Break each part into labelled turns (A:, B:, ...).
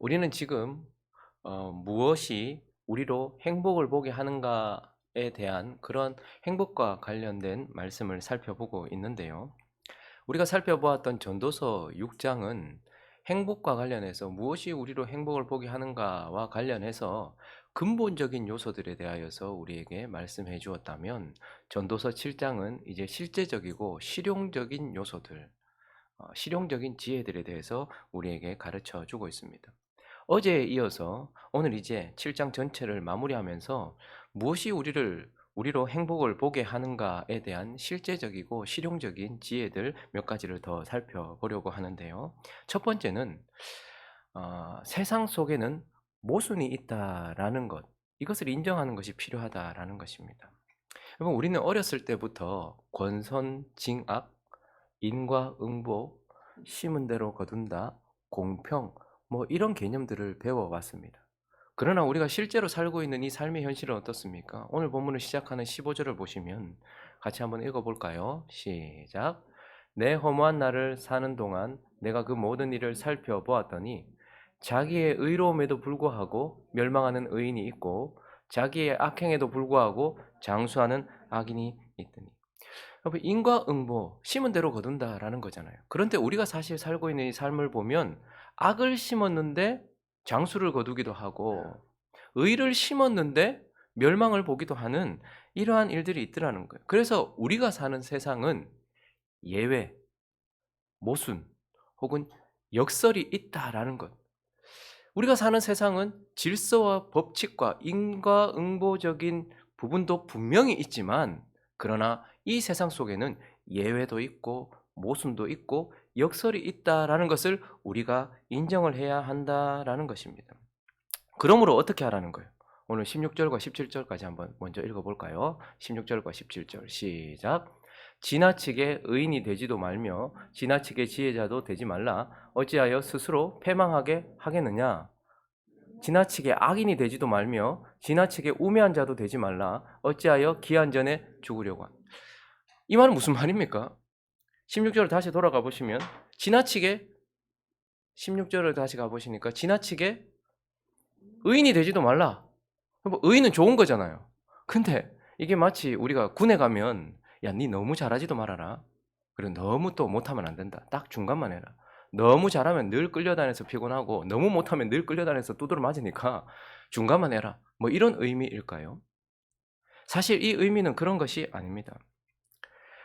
A: 우리는 지금 어, 무엇이 우리로 행복을 보게 하는가에 대한 그런 행복과 관련된 말씀을 살펴보고 있는데요. 우리가 살펴보았던 전도서 6장은 행복과 관련해서 무엇이 우리로 행복을 보게 하는가와 관련해서 근본적인 요소들에 대하여서 우리에게 말씀해 주었다면 전도서 7장은 이제 실제적이고 실용적인 요소들, 어, 실용적인 지혜들에 대해서 우리에게 가르쳐 주고 있습니다. 어제에 이어서 오늘 이제 7장 전체를 마무리하면서 무엇이 우리를 우리로 행복을 보게 하는가에 대한 실제적이고 실용적인 지혜들 몇 가지를 더 살펴보려고 하는데요. 첫 번째는 어, 세상 속에는 모순이 있다라는 것, 이것을 인정하는 것이 필요하다라는 것입니다. 여러분, 우리는 어렸을 때부터 권선, 징악, 인과 응보, 심은 대로 거둔다, 공평, 뭐 이런 개념들을 배워왔습니다. 그러나 우리가 실제로 살고 있는 이 삶의 현실은 어떻습니까? 오늘 본문을 시작하는 15절을 보시면 같이 한번 읽어볼까요? 시작. 내 허무한 날을 사는 동안 내가 그 모든 일을 살펴보았더니 자기의 의로움에도 불구하고 멸망하는 의인이 있고 자기의 악행에도 불구하고 장수하는 악인이 있더니 인과응보 심은 대로 거둔다라는 거잖아요. 그런데 우리가 사실 살고 있는 이 삶을 보면 악을 심었는데 장수를 거두기도 하고 의를 심었는데 멸망을 보기도 하는 이러한 일들이 있더라는 거예요. 그래서 우리가 사는 세상은 예외, 모순 혹은 역설이 있다라는 것. 우리가 사는 세상은 질서와 법칙과 인과응보적인 부분도 분명히 있지만 그러나 이 세상 속에는 예외도 있고 모순도 있고 역설이 있다라는 것을 우리가 인정을 해야 한다라는 것입니다. 그러므로 어떻게 하라는 거예요? 오늘 16절과 17절까지 한번 먼저 읽어볼까요? 16절과 17절 시작. 지나치게 의인이 되지도 말며 지나치게 지혜자도 되지 말라. 어찌하여 스스로 패망하게 하겠느냐? 지나치게 악인이 되지도 말며 지나치게 우매한 자도 되지 말라. 어찌하여 기한 전에 죽으려고 한. 이 말은 무슨 말입니까? 16절을 다시 돌아가 보시면 지나치게 16절을 다시 가 보시니까 지나치게 의인이 되지도 말라. 뭐 의인은 좋은 거잖아요. 근데 이게 마치 우리가 군에 가면 야, 니 너무 잘하지도 말아라. 그리고 너무 또 못하면 안 된다. 딱 중간만 해라. 너무 잘하면 늘 끌려다녀서 피곤하고 너무 못하면 늘 끌려다녀서 두드러 맞으니까 중간만 해라. 뭐 이런 의미일까요? 사실 이 의미는 그런 것이 아닙니다.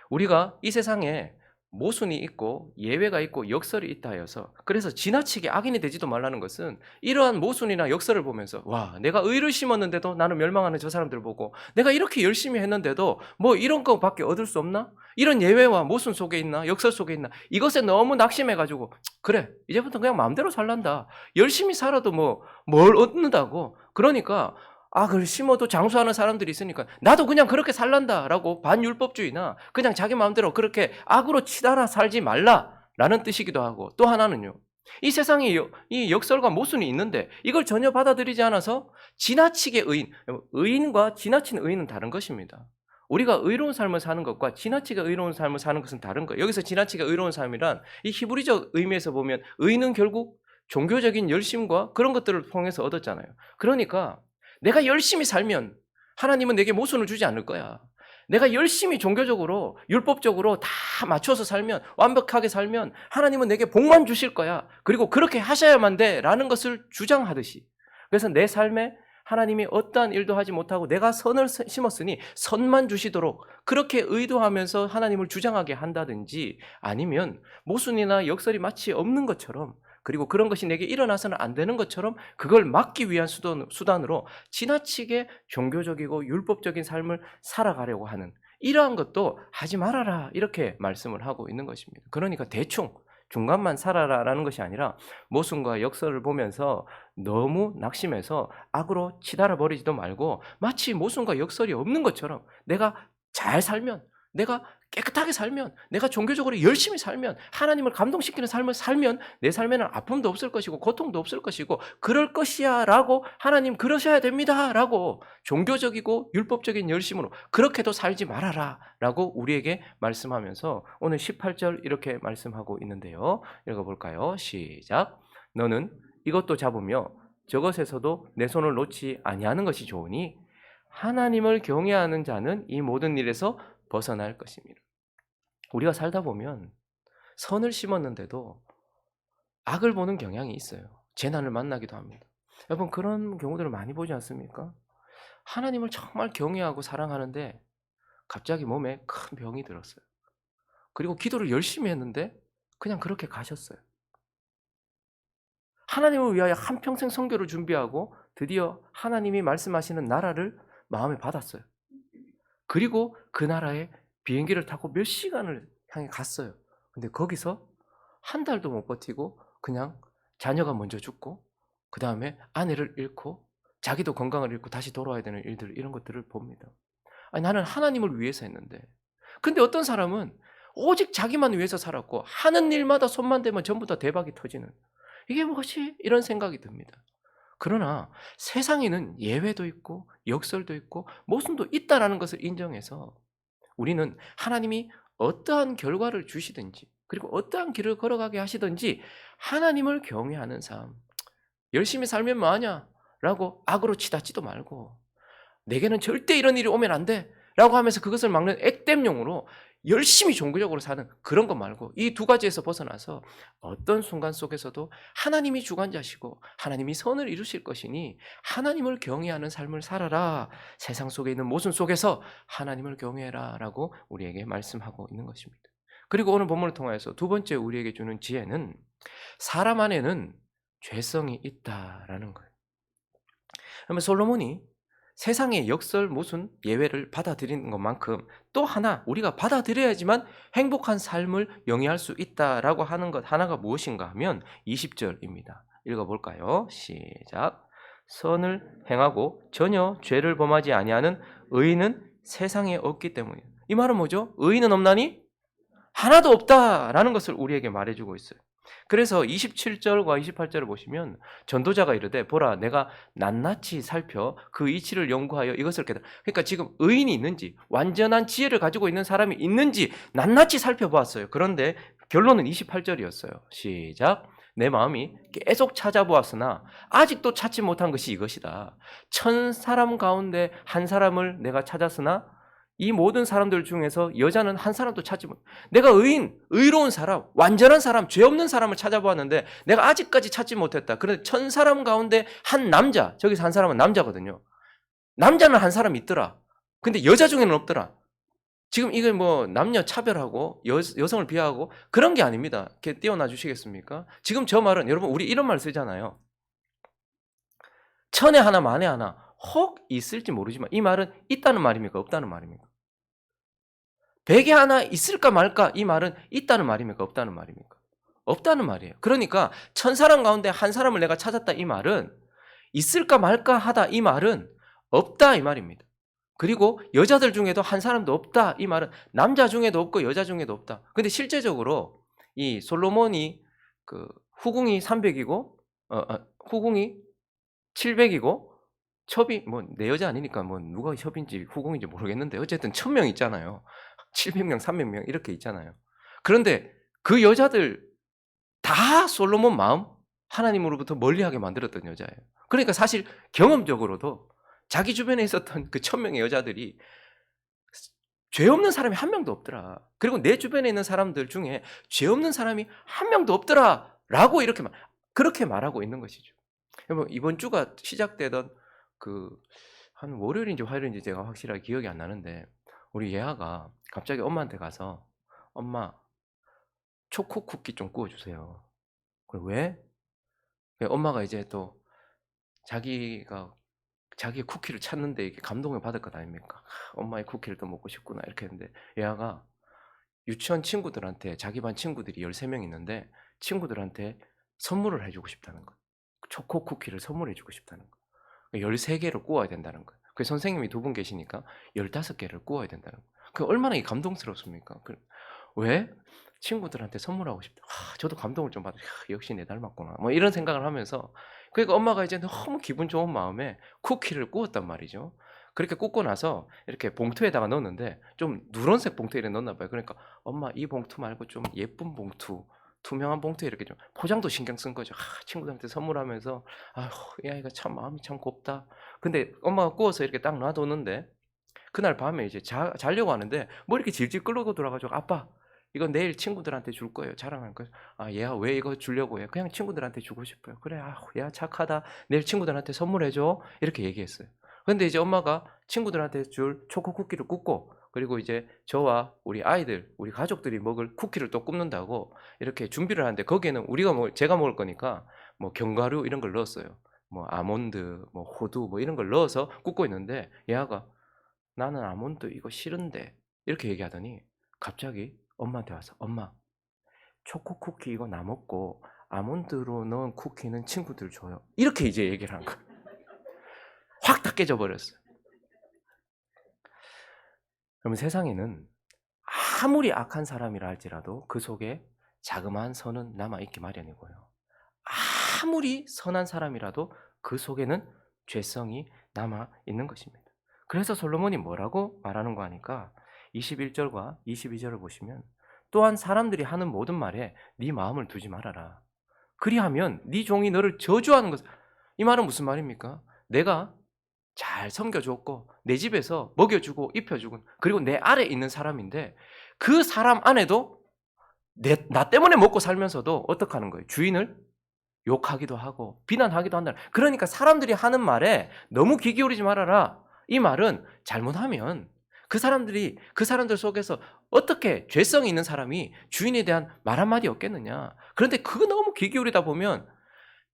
A: 우리가 이 세상에 모순이 있고 예외가 있고 역설이 있다 하여서 그래서 지나치게 악인이 되지도 말라는 것은 이러한 모순이나 역설을 보면서 와 내가 의를 심었는데도 나는 멸망하는 저 사람들 보고 내가 이렇게 열심히 했는데도 뭐 이런 거밖에 얻을 수 없나? 이런 예외와 모순 속에 있나? 역설 속에 있나? 이것에 너무 낙심해 가지고 그래 이제부터 그냥 마음대로 살란다 열심히 살아도 뭐 뭘 얻는다고 그러니까 악을 심어도 장수하는 사람들이 있으니까 나도 그냥 그렇게 살란다라고 반율법주의나 그냥 자기 마음대로 그렇게 악으로 치달아 살지 말라라는 뜻이기도 하고 또 하나는요. 이 세상에 이 역설과 모순이 있는데 이걸 전혀 받아들이지 않아서 지나치게 의인, 의인과 지나친 의인은 다른 것입니다. 우리가 의로운 삶을 사는 것과 지나치게 의로운 삶을 사는 것은 다른 거예요. 여기서 지나치게 의로운 삶이란 이 히브리적 의미에서 보면 의인은 결국 종교적인 열심과 그런 것들을 통해서 얻었잖아요. 그러니까 내가 열심히 살면 하나님은 내게 모순을 주지 않을 거야. 내가 열심히 종교적으로 율법적으로 다 맞춰서 살면 완벽하게 살면 하나님은 내게 복만 주실 거야. 그리고 그렇게 하셔야만 돼 라는 것을 주장하듯이. 그래서 내 삶에 하나님이 어떠한 일도 하지 못하고 내가 선을 심었으니 선만 주시도록 그렇게 의도하면서 하나님을 주장하게 한다든지 아니면 모순이나 역설이 마치 없는 것처럼 그리고 그런 것이 내게 일어나서는 안 되는 것처럼 그걸 막기 위한 수단, 수단으로 지나치게 종교적이고 율법적인 삶을 살아가려고 하는 이러한 것도 하지 말아라 이렇게 말씀을 하고 있는 것입니다. 그러니까 대충 중간만 살아라라는 것이 아니라 모순과 역설을 보면서 너무 낙심해서 악으로 치달아 버리지도 말고 마치 모순과 역설이 없는 것처럼 내가 잘 살면 내가 깨끗하게 살면, 내가 종교적으로 열심히 살면, 하나님을 감동시키는 삶을 살면 내 삶에는 아픔도 없을 것이고 고통도 없을 것이고 그럴 것이야 라고 하나님 그러셔야 됩니다 라고 종교적이고 율법적인 열심으로 그렇게도 살지 말아라 라고 우리에게 말씀하면서 오늘 18절 이렇게 말씀하고 있는데요. 읽어볼까요? 시작. 너는 이것도 잡으며 저것에서도 내 손을 놓지 아니하는 것이 좋으니 하나님을 경외하는 자는 이 모든 일에서 벗어날 것입니다. 우리가 살다 보면 선을 심었는데도 악을 보는 경향이 있어요. 재난을 만나기도 합니다. 여러분 그런 경우들을 많이 보지 않습니까? 하나님을 정말 경외하고 사랑하는데 갑자기 몸에 큰 병이 들었어요. 그리고 기도를 열심히 했는데 그냥 그렇게 가셨어요. 하나님을 위하여 한평생 성교를 준비하고 드디어 하나님이 말씀하시는 나라를 마음에 받았어요. 그리고 그 나라에 비행기를 타고 몇 시간을 향해 갔어요. 근데 거기서 한 달도 못 버티고 그냥 자녀가 먼저 죽고 그 다음에 아내를 잃고 자기도 건강을 잃고 다시 돌아와야 되는 일들 이런 것들을 봅니다. 아니, 나는 하나님을 위해서 했는데 근데 어떤 사람은 오직 자기만 위해서 살았고 하는 일마다 손만 대면 전부 다 대박이 터지는 이게 무엇이 이런 생각이 듭니다. 그러나 세상에는 예외도 있고 역설도 있고 모순도 있다라는 것을 인정해서 우리는 하나님이 어떠한 결과를 주시든지 그리고 어떠한 길을 걸어가게 하시든지 하나님을 경외하는 삶 열심히 살면 뭐하냐 라고 악으로 치닫지도 말고 내게는 절대 이런 일이 오면 안 돼 라고 하면서 그것을 막는 액땜용으로 열심히 종교적으로 사는 그런 것 말고 이 두 가지에서 벗어나서 어떤 순간 속에서도 하나님이 주관자시고 하나님이 선을 이루실 것이니 하나님을 경외하는 삶을 살아라. 세상 속에 있는 모순 속에서 하나님을 경외해라 라고 우리에게 말씀하고 있는 것입니다. 그리고 오늘 본문을 통하여서 두 번째 우리에게 주는 지혜는 사람 안에는 죄성이 있다라는 거예요. 그러면 솔로몬이 세상의 역설 모순 예외를 받아들이는 것만큼 또 하나 우리가 받아들여야지만 행복한 삶을 영위할 수 있다라고 하는 것 하나가 무엇인가 하면 20절입니다. 읽어볼까요? 시작. 선을 행하고 전혀 죄를 범하지 아니하는 의인은 세상에 없기 때문이에요. 이 말은 뭐죠? 의인은 없나니 하나도 없다라는 것을 우리에게 말해주고 있어요. 그래서 27절과 28절을 보시면 전도자가 이르되 보라 내가 낱낱이 살펴 그 이치를 연구하여 이것을 깨달아. 그러니까 지금 의인이 있는지 완전한 지혜를 가지고 있는 사람이 있는지 낱낱이 살펴보았어요. 그런데 결론은 28절이었어요. 시작 내 마음이 계속 찾아보았으나 아직도 찾지 못한 것이 이것이다. 천 사람 가운데 한 사람을 내가 찾았으나 이 모든 사람들 중에서 여자는 한 사람도 찾지 못. 내가 의인, 의로운 사람, 완전한 사람, 죄 없는 사람을 찾아보았는데 내가 아직까지 찾지 못했다. 그런데 천 사람 가운데 한 남자, 저기서 한 사람은 남자거든요. 남자는 한 사람 있더라. 근데 여자 중에는 없더라. 지금 이게 뭐 남녀 차별하고 여, 여성을 비하하고 그런 게 아닙니다. 이렇게 띄워놔 주시겠습니까? 지금 저 말은 여러분 우리 이런 말 쓰잖아요. 천에 하나 만에 하나 혹 있을지 모르지만 이 말은 있다는 말입니까? 없다는 말입니까? 백에 하나 있을까 말까 이 말은 있다는 말입니까? 없다는 말입니까? 없다는 말이에요. 그러니까 천 사람 가운데 한 사람을 내가 찾았다 이 말은 있을까 말까 하다 이 말은 없다 이 말입니다. 그리고 여자들 중에도 한 사람도 없다 이 말은 남자 중에도 없고 여자 중에도 없다. 근데 실제적으로 이 솔로몬이 그 후궁이 300이고 어, 어, 후궁이 700이고 첩이 뭐 내 여자 아니니까 뭐 누가 협인지 후궁인지 모르겠는데 어쨌든 1000명 있잖아요. 700명, 300명 이렇게 있잖아요. 그런데 그 여자들 다 솔로몬 마음 하나님으로부터 멀리하게 만들었던 여자예요. 그러니까 사실 경험적으로도 자기 주변에 있었던 그 1000명의 여자들이 죄 없는 사람이 한 명도 없더라. 그리고 내 주변에 있는 사람들 중에 죄 없는 사람이 한 명도 없더라 라고 이렇게 말, 그렇게 말하고 있는 것이죠. 여러분 이번 주가 시작되던 그 한 월요일인지 화요일인지 제가 확실하게 기억이 안 나는데 우리 예아가 갑자기 엄마한테 가서 엄마 초코 쿠키 좀 구워 주세요. 그래 왜? 엄마가 이제 또 자기가 자기 쿠키를 찾는데 이렇게 감동을 받을 것 아닙니까? 엄마의 쿠키를 또 먹고 싶구나 이렇게 했는데 예아가 유치원 친구들한테 자기 반 친구들이 13명 있는데 친구들한테 선물을 해주고 싶다는 거. 초코 쿠키를 선물해주고 싶다는 거. 13개를 구워야 된다는 거예요. 그 선생님이 두 분 계시니까 15개를 구워야 된다는 거예요. 그 얼마나 감동스럽습니까? 그, 왜? 친구들한테 선물하고 싶다. 아, 저도 감동을 좀 받아. 역시 내 닮았구나. 뭐 이런 생각을 하면서 그러니까 엄마가 이제 너무 기분 좋은 마음에 쿠키를 구웠단 말이죠. 그렇게 굽고 나서 이렇게 봉투에다가 넣었는데 좀 누런색 봉투에 넣었나 봐요. 그러니까 엄마 이 봉투 말고 좀 예쁜 봉투 투명한 봉투에 이렇게 좀 포장도 신경 쓴 거죠. 아, 친구들한테 선물하면서 아휴 이 아이가 참 마음이 참 곱다. 근데 엄마가 구워서 이렇게 딱 놔두는데 그날 밤에 이제 자, 자려고 하는데 뭐 이렇게 질질 끌고 들어가지고 아빠 이거 내일 친구들한테 줄 거예요. 자랑할 거예요. 아 얘야 왜 이거 주려고 해? 그냥 친구들한테 주고 싶어요. 그래 아얘 착하다. 내일 친구들한테 선물해줘. 이렇게 얘기했어요. 근데 이제 엄마가 친구들한테 줄 초코 쿠키를 굽고 그리고 이제 저와 우리 아이들, 우리 가족들이 먹을 쿠키를 또 굽는다고 이렇게 준비를 하는데 거기에는 우리가 먹을 제가 먹을 거니까 뭐 견과류 이런 걸 넣었어요. 뭐 아몬드, 뭐 호두 뭐 이런 걸 넣어서 굽고 있는데 얘가 나는 아몬드 이거 싫은데 이렇게 얘기하더니 갑자기 엄마한테 와서 엄마 초코 쿠키 이거 나 먹고 아몬드로 넣은 쿠키는 친구들 줘요. 이렇게 이제 얘기를 한 거예요. 확 다 깨져버렸어요. 그러면 세상에는 아무리 악한 사람이라 할지라도 그 속에 자그마한 선은 남아있기 마련이고요. 아무리 선한 사람이라도 그 속에는 죄성이 남아있는 것입니다. 그래서 솔로몬이 뭐라고 말하는 거 하니까 21절과 22절을 보시면 또한 사람들이 하는 모든 말에 네 마음을 두지 말아라. 그리하면 네 종이 너를 저주하는 것. 이 말은 무슨 말입니까? 내가 잘 섬겨줬고 내 집에서 먹여주고 입혀주고 그리고 내 아래 있는 사람인데 그 사람 안에도 내, 나 때문에 먹고 살면서도 어떻게 하는 거예요? 주인을 욕하기도 하고 비난하기도 한다. 그러니까 사람들이 하는 말에 너무 귀 기울이지 말아라. 이 말은 잘못하면 그 사람들이 그 사람들 속에서 어떻게 죄성이 있는 사람이 주인에 대한 말 한마디 없겠느냐. 그런데 그거 너무 귀 기울이다 보면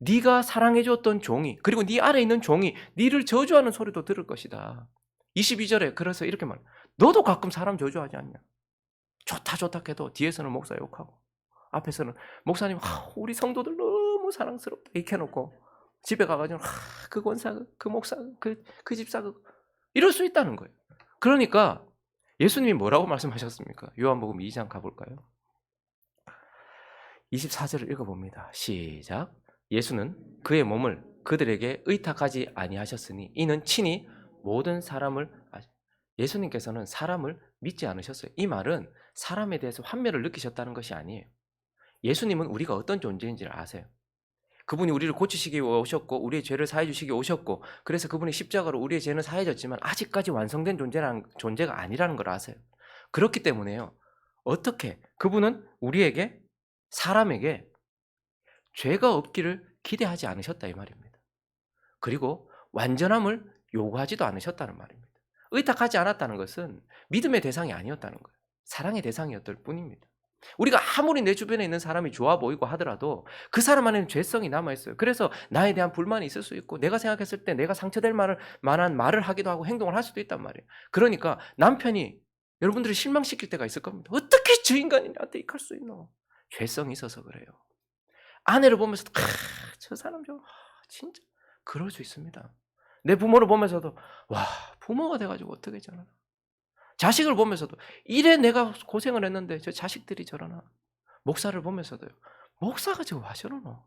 A: 네가 사랑해 줬던 종이 그리고 네 아래 있는 종이 네를 저주하는 소리도 들을 것이다. 22절에 그래서 이렇게 말. 너도 가끔 사람 저주하지 않냐? 좋다 좋다 해도 뒤에서는 목사 욕하고 앞에서는 목사님 아, 우리 성도들 너무 사랑스럽다 이렇게 해놓고 집에 가가지고 아, 그 권사 그 목사 그, 그 집사 그 이럴 수 있다는 거예요. 그러니까 예수님이 뭐라고 말씀하셨습니까? 요한복음 2장 가볼까요? 24절을 읽어봅니다. 시작. 예수는 그의 몸을 그들에게 의탁하지 아니하셨으니 이는 친히 모든 사람을 아, 예수님께서는 사람을 믿지 않으셨어요. 이 말은 사람에 대해서 환멸을 느끼셨다는 것이 아니에요. 예수님은 우리가 어떤 존재인지를 아세요. 그분이 우리를 고치시기 오셨고 우리의 죄를 사해 주시기 오셨고 그래서 그분이 십자가로 우리의 죄는 사해졌지만 아직까지 완성된 존재라는 존재가 아니라는 걸 아세요. 그렇기 때문에요. 어떻게 그분은 우리에게 사람에게 죄가 없기를 기대하지 않으셨다 이 말입니다. 그리고 완전함을 요구하지도 않으셨다는 말입니다. 의탁하지 않았다는 것은 믿음의 대상이 아니었다는 거예요. 사랑의 대상이었을 뿐입니다. 우리가 아무리 내 주변에 있는 사람이 좋아 보이고 하더라도 그 사람 안에는 죄성이 남아 있어요. 그래서 나에 대한 불만이 있을 수 있고 내가 생각했을 때 내가 상처될 말을 만한 말을 하기도 하고 행동을 할 수도 있단 말이에요. 그러니까 남편이 여러분들을 실망시킬 때가 있을 겁니다. 어떻게 저 인간이 나한테 이할 수 있노? 죄성이 있어서 그래요. 아내를 보면서도 아, 저 사람 좀 아, 진짜 그럴 수 있습니다. 내 부모를 보면서도 와 부모가 돼가지고 어떻게 저러나. 자식을 보면서도 이래 내가 고생을 했는데 저 자식들이 저러나. 목사를 보면서도요. 목사가 저거 와 저러노.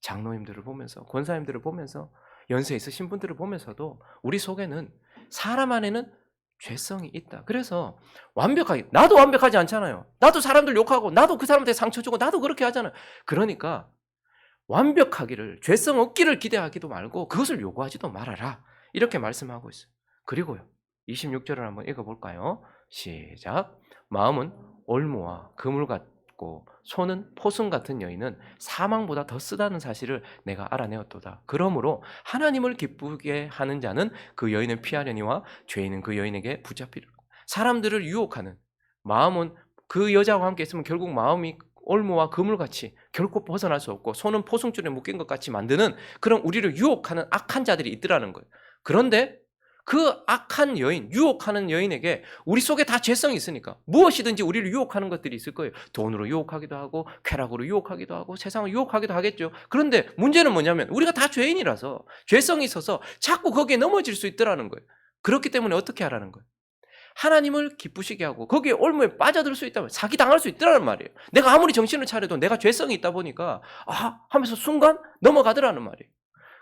A: 장로님들을 보면서 권사님들을 보면서 연세 있으신 분들을 보면서도 우리 속에는 사람 안에는 죄성이 있다. 그래서 완벽하게 나도 완벽하지 않잖아요. 나도 사람들 욕하고 나도 그 사람한테 상처 주고 나도 그렇게 하잖아요. 그러니까 완벽하기를 죄성 없기를 기대하기도 말고 그것을 요구하지도 말아라. 이렇게 말씀하고 있어요. 그리고요. 26절을 한번 읽어 볼까요? 시작. 마음은 올무와 그물 같 고 손은 포승 같은 여인은 사망보다 더 쓰다는 사실을 내가 알아내었도다. 그러므로 하나님을 기쁘게 하는 자는 그 여인을 피하려니와 죄인은 그 여인에게 붙잡히리라. 사람들을 유혹하는 마음은 그 여자와 함께 있으면 결국 마음이 올무와 그물같이 결코 벗어날 수 없고 손은 포승줄에 묶인 것 같이 만드는 그런 우리를 유혹하는 악한 자들이 있더라는 거예요. 그런데 그 악한 여인, 유혹하는 여인에게 우리 속에 다 죄성이 있으니까 무엇이든지 우리를 유혹하는 것들이 있을 거예요. 돈으로 유혹하기도 하고 쾌락으로 유혹하기도 하고 세상을 유혹하기도 하겠죠. 그런데 문제는 뭐냐면 우리가 다 죄인이라서 죄성이 있어서 자꾸 거기에 넘어질 수 있더라는 거예요. 그렇기 때문에 어떻게 하라는 거예요? 하나님을 기쁘시게 하고 거기에 올무에 빠져들 수 있다면 사기 당할 수 있다는 말이에요. 내가 아무리 정신을 차려도 내가 죄성이 있다 보니까 아 하면서 순간 넘어가더라는 말이에요.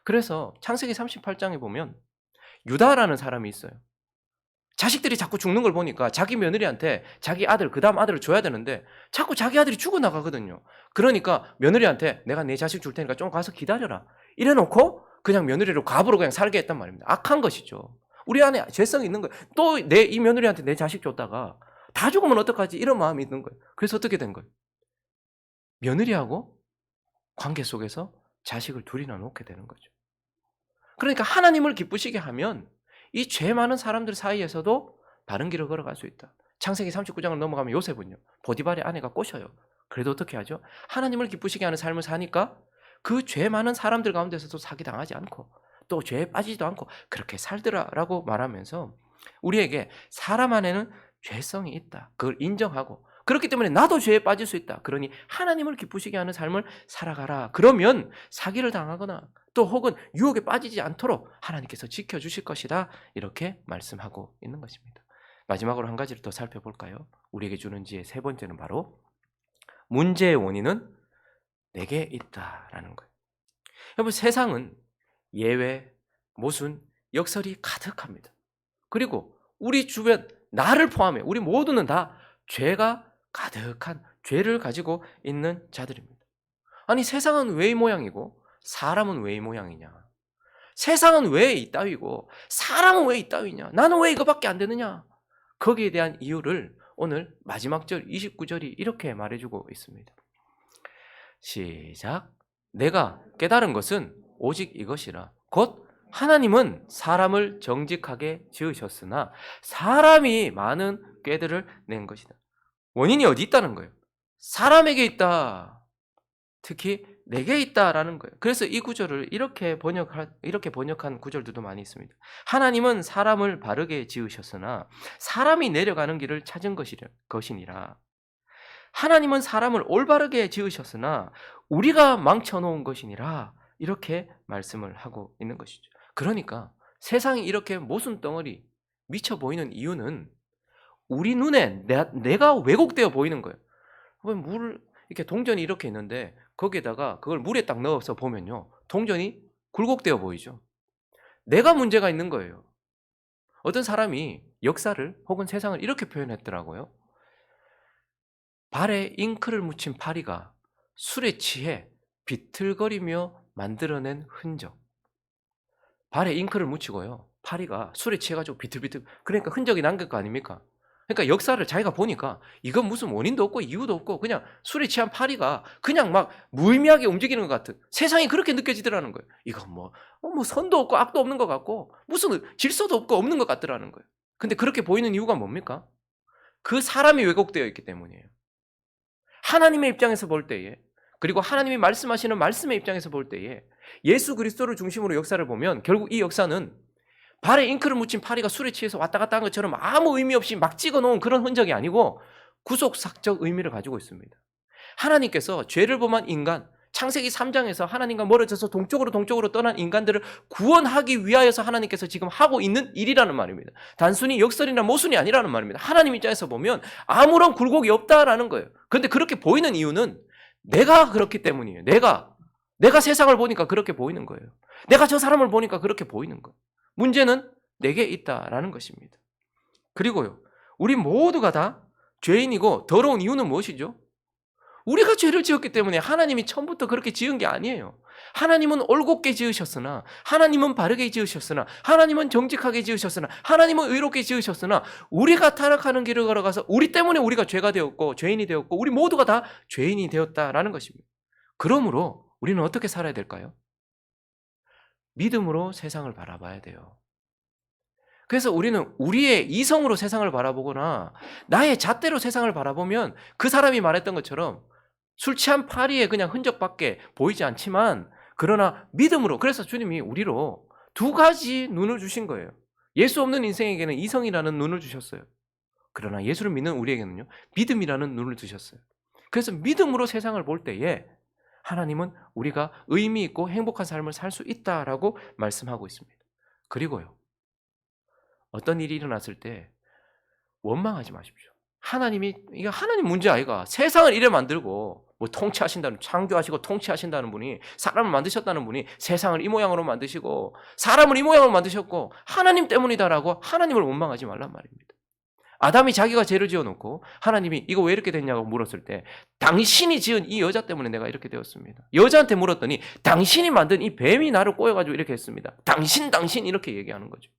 A: 그래서 창세기 38장에 보면 유다라는 사람이 있어요. 자식들이 자꾸 죽는 걸 보니까 자기 며느리한테 자기 아들 그 다음 아들을 줘야 되는데 자꾸 자기 아들이 죽어 나가거든요. 그러니까 며느리한테 내가 내 자식 줄 테니까 좀 가서 기다려라. 이래 놓고 그냥 며느리를 갑으로 그냥 살게 했단 말입니다. 악한 것이죠. 우리 안에 죄성이 있는 거예요. 또 내 이 며느리한테 내 자식 줬다가 다 죽으면 어떡하지? 이런 마음이 있는 거예요. 그래서 어떻게 된 거예요? 며느리하고 관계 속에서 자식을 둘이나 놓게 되는 거죠. 그러니까 하나님을 기쁘시게 하면 이 죄 많은 사람들 사이에서도 바른 길을 걸어갈 수 있다. 창세기 39장을 넘어가면 요셉은요. 보디발의 아내가 꼬셔요. 그래도 어떻게 하죠? 하나님을 기쁘시게 하는 삶을 사니까 그 죄 많은 사람들 가운데서도 사기당하지 않고 또 죄에 빠지지도 않고 그렇게 살더라라고 말하면서 우리에게 사람 안에는 죄성이 있다. 그걸 인정하고 그렇기 때문에 나도 죄에 빠질 수 있다. 그러니 하나님을 기쁘시게 하는 삶을 살아가라. 그러면 사기를 당하거나 또 혹은 유혹에 빠지지 않도록 하나님께서 지켜주실 것이다. 이렇게 말씀하고 있는 것입니다. 마지막으로 한 가지를 더 살펴볼까요? 우리에게 주는 지혜 세 번째는 바로 문제의 원인은 내게 있다라는 거예요. 여러분 세상은 예외, 모순, 역설이 가득합니다. 그리고 우리 주변 나를 포함해 우리 모두는 다 죄가 가득한 죄를 가지고 있는 자들입니다. 아니 세상은 왜 이 모양이고 사람은 왜 이 모양이냐? 세상은 왜 이따위고 사람은 왜 이따위냐? 나는 왜 이거밖에 안 되느냐? 거기에 대한 이유를 오늘 마지막 절 29절이 이렇게 말해주고 있습니다. 시작. 내가 깨달은 것은 오직 이것이라. 곧 하나님은 사람을 정직하게 지으셨으나 사람이 많은 꾀들을 낸 것이다. 원인이 어디 있다는 거예요? 사람에게 있다. 특히 내게 있다라는 거예요. 그래서 이 구절을 이렇게 번역한 이렇게 번역한 구절들도 많이 있습니다. 하나님은 사람을 바르게 지으셨으나 사람이 내려가는 길을 찾은 것이라, 것이니라. 하나님은 사람을 올바르게 지으셨으나 우리가 망쳐놓은 것이니라. 이렇게 말씀을 하고 있는 것이죠. 그러니까 세상이 이렇게 모순 덩어리 미쳐 보이는 이유는 우리 눈에 내, 내가 왜곡되어 보이는 거예요. 왜 물, 이렇게 동전이 이렇게 있는데 거기에다가 그걸 물에 딱 넣어서 보면요. 동전이 굴곡되어 보이죠. 내가 문제가 있는 거예요. 어떤 사람이 역사를 혹은 세상을 이렇게 표현했더라고요. 발에 잉크를 묻힌 파리가 술에 취해 비틀거리며 만들어낸 흔적. 발에 잉크를 묻히고요. 파리가 술에 취해가지고 비틀비틀 그러니까 흔적이 남길 거 아닙니까? 그러니까 역사를 자기가 보니까 이건 무슨 원인도 없고 이유도 없고 그냥 술에 취한 파리가 그냥 막 무의미하게 움직이는 것 같은 세상이 그렇게 느껴지더라는 거예요. 이건 뭐, 어, 뭐 선도 없고 악도 없는 것 같고 무슨 질서도 없고 없는 것 같더라는 거예요. 근데 그렇게 보이는 이유가 뭡니까? 그 사람이 왜곡되어 있기 때문이에요. 하나님의 입장에서 볼 때에 그리고 하나님이 말씀하시는 말씀의 입장에서 볼 때에 예수 그리스도를 중심으로 역사를 보면 결국 이 역사는 발에 잉크를 묻힌 파리가 술에 취해서 왔다 갔다 한 것처럼 아무 의미 없이 막 찍어 놓은 그런 흔적이 아니고 구속삭적 의미를 가지고 있습니다. 하나님께서 죄를 범한 인간, 창세기 3장에서 하나님과 멀어져서 동쪽으로 동쪽으로 떠난 인간들을 구원하기 위하여서 하나님께서 지금 하고 있는 일이라는 말입니다. 단순히 역설이나 모순이 아니라는 말입니다. 하나님 입장에서 보면 아무런 굴곡이 없다라는 거예요. 그런데 그렇게 보이는 이유는 내가 그렇기 때문이에요. 내가 내가 세상을 보니까 그렇게 보이는 거예요. 내가 저 사람을 보니까 그렇게 보이는 거예요. 문제는 내게 있다라는 것입니다. 그리고요, 우리 모두가 다 죄인이고 더러운 이유는 무엇이죠? 우리가 죄를 지었기 때문에 하나님이 처음부터 그렇게 지은 게 아니에요. 하나님은 올곧게 지으셨으나, 하나님은 바르게 지으셨으나, 하나님은 정직하게 지으셨으나, 하나님은 의롭게 지으셨으나, 우리가 타락하는 길을 걸어가서 우리 때문에 우리가 죄가 되었고, 죄인이 되었고, 우리 모두가 다 죄인이 되었다라는 것입니다. 그러므로 우리는 어떻게 살아야 될까요? 믿음으로 세상을 바라봐야 돼요. 그래서 우리는 우리의 이성으로 세상을 바라보거나 나의 잣대로 세상을 바라보면 그 사람이 말했던 것처럼 술 취한 파리에 그냥 흔적밖에 보이지 않지만 그러나 믿음으로 그래서 주님이 우리로 두 가지 눈을 주신 거예요. 예수 없는 인생에게는 이성이라는 눈을 주셨어요. 그러나 예수를 믿는 우리에게는요 믿음이라는 눈을 주셨어요. 그래서 믿음으로 세상을 볼 때에 하나님은 우리가 의미 있고 행복한 삶을 살 수 있다라고 말씀하고 있습니다. 그리고요. 어떤 일이 일어났을 때 원망하지 마십시오. 하나님이 이게 하나님 문제 아이가 세상을 이래 만들고 뭐 통치하신다는 창조하시고 통치하신다는 분이 사람을 만드셨다는 분이 세상을 이 모양으로 만드시고 사람을 이 모양으로 만드셨고 하나님 때문이다라고 하나님을 원망하지 말란 말입니다. 아담이 자기가 죄를 지어놓고 하나님이 이거 왜 이렇게 됐냐고 물었을 때 당신이 지은 이 여자 때문에 내가 이렇게 되었습니다. 여자한테 물었더니 당신이 만든 이 뱀이 나를 꼬여가지고 이렇게 했습니다. 당신 당신 이렇게 얘기하는 거죠.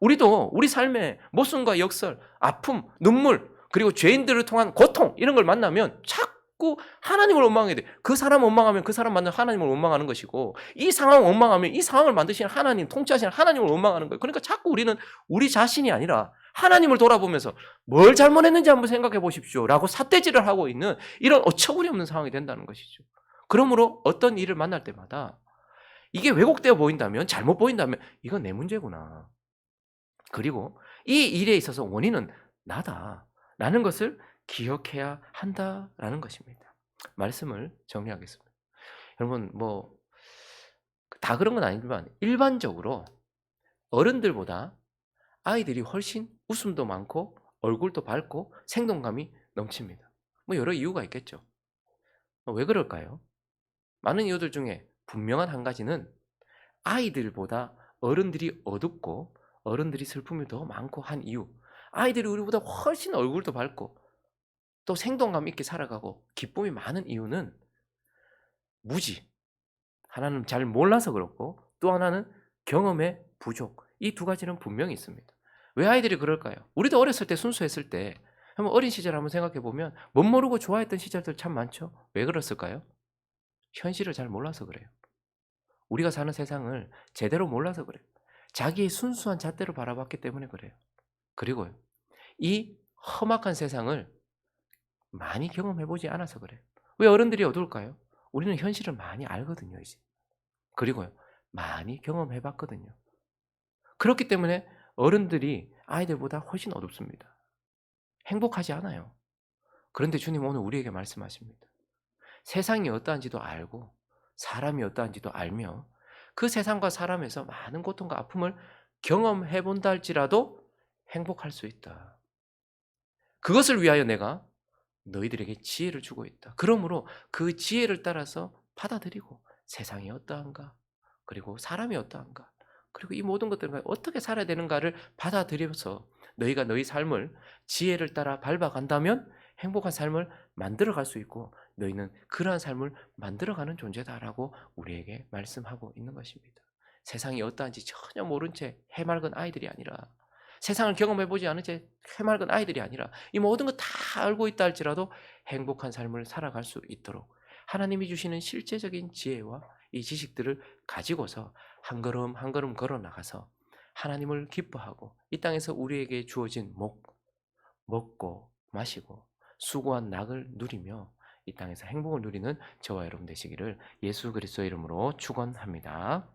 A: 우리도 우리 삶의 모순과 역설, 아픔, 눈물 그리고 죄인들을 통한 고통 이런 걸 만나면 자꾸 하나님을 원망해야 돼. 그 사람 원망하면 그 사람 만든 하나님을 원망하는 것이고 이 상황 원망하면 이 상황을 만드시는 하나님, 통치하시는 하나님을 원망하는 거예요. 그러니까 자꾸 우리는 우리 자신이 아니라 하나님을 돌아보면서 뭘 잘못했는지 한번 생각해 보십시오라고 삿대질을 하고 있는 이런 어처구니 없는 상황이 된다는 것이죠. 그러므로 어떤 일을 만날 때마다 이게 왜곡되어 보인다면 잘못 보인다면 이건 내 문제구나. 그리고 이 일에 있어서 원인은 나다라는 것을 기억해야 한다라는 것입니다. 말씀을 정리하겠습니다. 여러분 뭐 다 그런 건 아니지만 일반적으로 어른들보다 아이들이 훨씬 웃음도 많고 얼굴도 밝고 생동감이 넘칩니다. 뭐 여러 이유가 있겠죠. 어, 왜 그럴까요? 많은 이유들 중에 분명한 한 가지는 아이들보다 어른들이 어둡고 어른들이 슬픔이 더 많고 한 이유. 아이들이 우리보다 훨씬 얼굴도 밝고 또 생동감 있게 살아가고 기쁨이 많은 이유는 무지. 하나는 잘 몰라서 그렇고 또 하나는 경험의 부족. 이 두 가지는 분명히 있습니다. 왜 아이들이 그럴까요? 우리도 어렸을 때 순수했을 때 한번 어린 시절 한번 생각해 보면 못 모르고 좋아했던 시절들 참 많죠. 왜 그랬을까요? 현실을 잘 몰라서 그래요. 우리가 사는 세상을 제대로 몰라서 그래요. 자기의 순수한 잣대로 바라봤기 때문에 그래요. 그리고요. 이 험악한 세상을 많이 경험해 보지 않아서 그래요. 왜 어른들이 어두울까요? 우리는 현실을 많이 알거든요, 이제. 그리고요. 많이 경험해 봤거든요. 그렇기 때문에 어른들이 아이들보다 훨씬 어둡습니다. 행복하지 않아요. 그런데 주님 오늘 우리에게 말씀하십니다. 세상이 어떠한지도 알고 사람이 어떠한지도 알며 그 세상과 사람에서 많은 고통과 아픔을 경험해 본다 할지라도 행복할 수 있다. 그것을 위하여 내가 너희들에게 지혜를 주고 있다. 그러므로 그 지혜를 따라서 받아들이고 세상이 어떠한가, 그리고 사람이 어떠한가, 그리고 이 모든 것들과 어떻게 살아야 되는가를 받아들여서 너희가 너희 삶을 지혜를 따라 밟아간다면 행복한 삶을 만들어갈 수 있고 너희는 그러한 삶을 만들어가는 존재다라고 우리에게 말씀하고 있는 것입니다. 세상이 어떠한지 전혀 모른 채 해맑은 아이들이 아니라 세상을 경험해보지 않은 채 해맑은 아이들이 아니라 이 모든 거 다 알고 있다 할지라도 행복한 삶을 살아갈 수 있도록 하나님이 주시는 실제적인 지혜와 이 지식들을 가지고서 한 걸음 한 걸음 걸어 나가서 하나님을 기뻐하고 이 땅에서 우리에게 주어진 목 먹고 마시고 수고한 낙을 누리며 이 땅에서 행복을 누리는 저와 여러분 되시기를 예수 그리스도 이름으로 축원합니다.